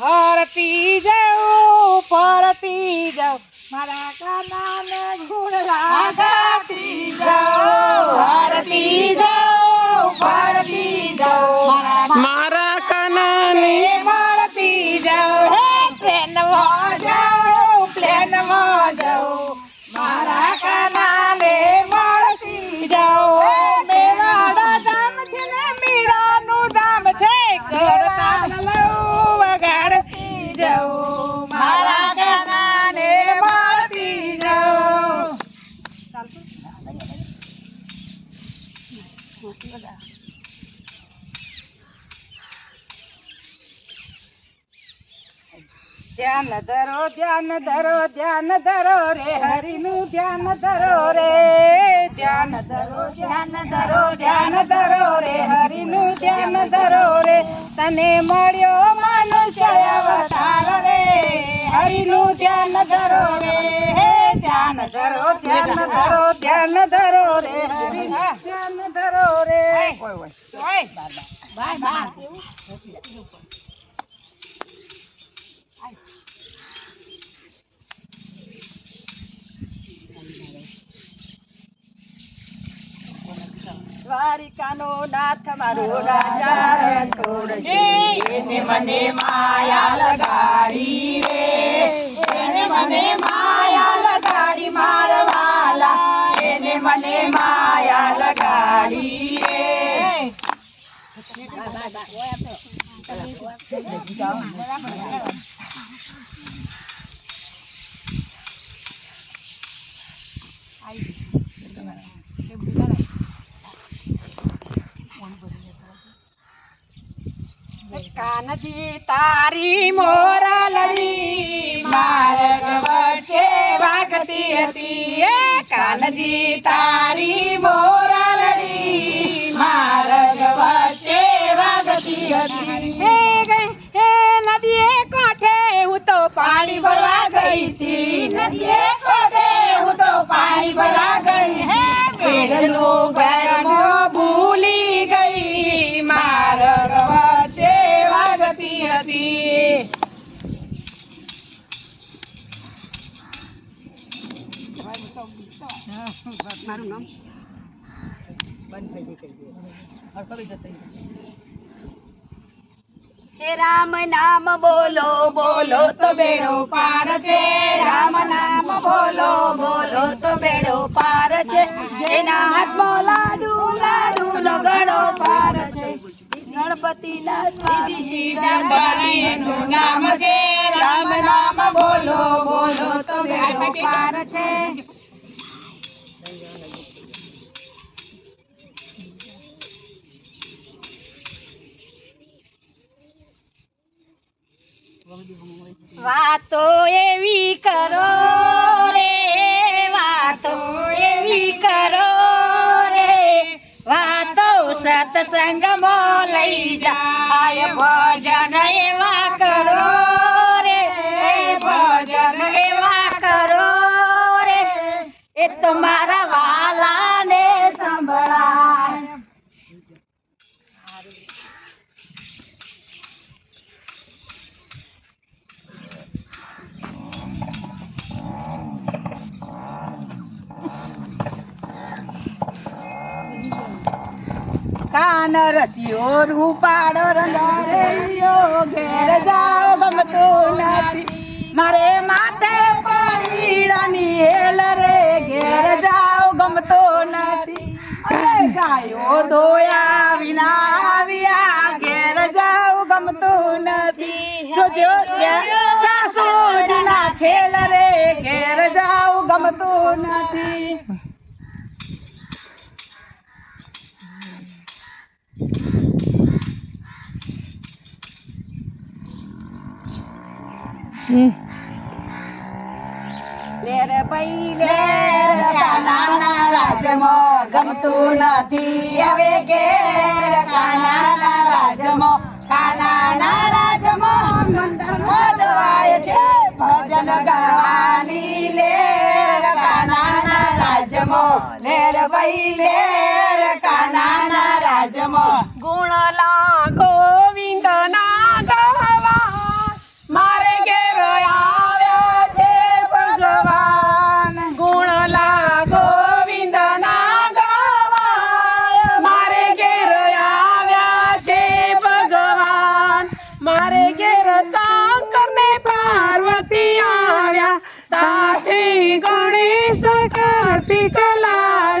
ફરતી જાઉં ફરતી જાઉં. મારા કાનાને ગુણ લાગાતી જાઉં. ફરતી જાઉં ફરતી ધ્યાન ધરો ધ્યાન ધરો ધ્યાન ધરો રે હરિનું ધ્યાન ધરો રે. ધ્યાન ધરો ધ્યાન ધરો ધ્યાન ધરો રે હરિનું ધ્યાન ધરો રે. તને મળ્યો મનુષ્ય અવતાર રે હરિનું ધ્યાન ધરો રે. ધ્યાન ધરો ધ્યાન ધરો ધ્યાન ધરો રે હરિ ધ્યાન ધરો રે. બાય બાય દ્વારિકાનો નાથ મારો રાજા એને મને માયા લગાડી રે. એને મને માયા લગાડી મારવાલા. એને મને માયા લગાડી રે. કાનજી તારી મોરલડી માર્ગ વચ્ચે વાગતી હતી. કાનજી તારી મોરલડી મારું નામ બંધ થઈ જશે હે રામ નામ બોલો બોલો તો બેડો પાર છે. રામ નામ બોલો બોલો તો બેડો પાર છે. જેના હાથમાં લાડુ લાડુ નો ગણો પાર છે. ગણપતિ એનું નામ છે. રામ નામ બોલો બોલો તો બેડો પાર છે. વાતો એવી કરો રે, વાતો એવી કરો રે. વાતો સત્સંગમાં લઈ જાય, ભજન એવા કરો રે, ભજન એવા કરો રે. એ તો મારા વાલાને કાન રસિયો રૂપાડો રંગારેયો ઘેર જાઓ ગમતું નથી. મારે માથે પડીડાની હેલ રે. ઘેર જાઓ ગમતો નથી. ગાયો ધોયા વિના આવ્યા. ઘેર જાઓ ગમતું નથી. જોજો સાસુજીના ખેલ રે. ઘેર જાઓ ગમતું નથી. લેર પઈ લેર કાનાના રાજમાં ગમતું નથી. હવે ઘેર કાનાના રાજમાં કાનાના રાજમાં જવાય છે. ભજન ગાવાની લેર કાનાના રાજમાં લેર પઈ લેર કાનાના રાજમાં. ગુણલા पिटला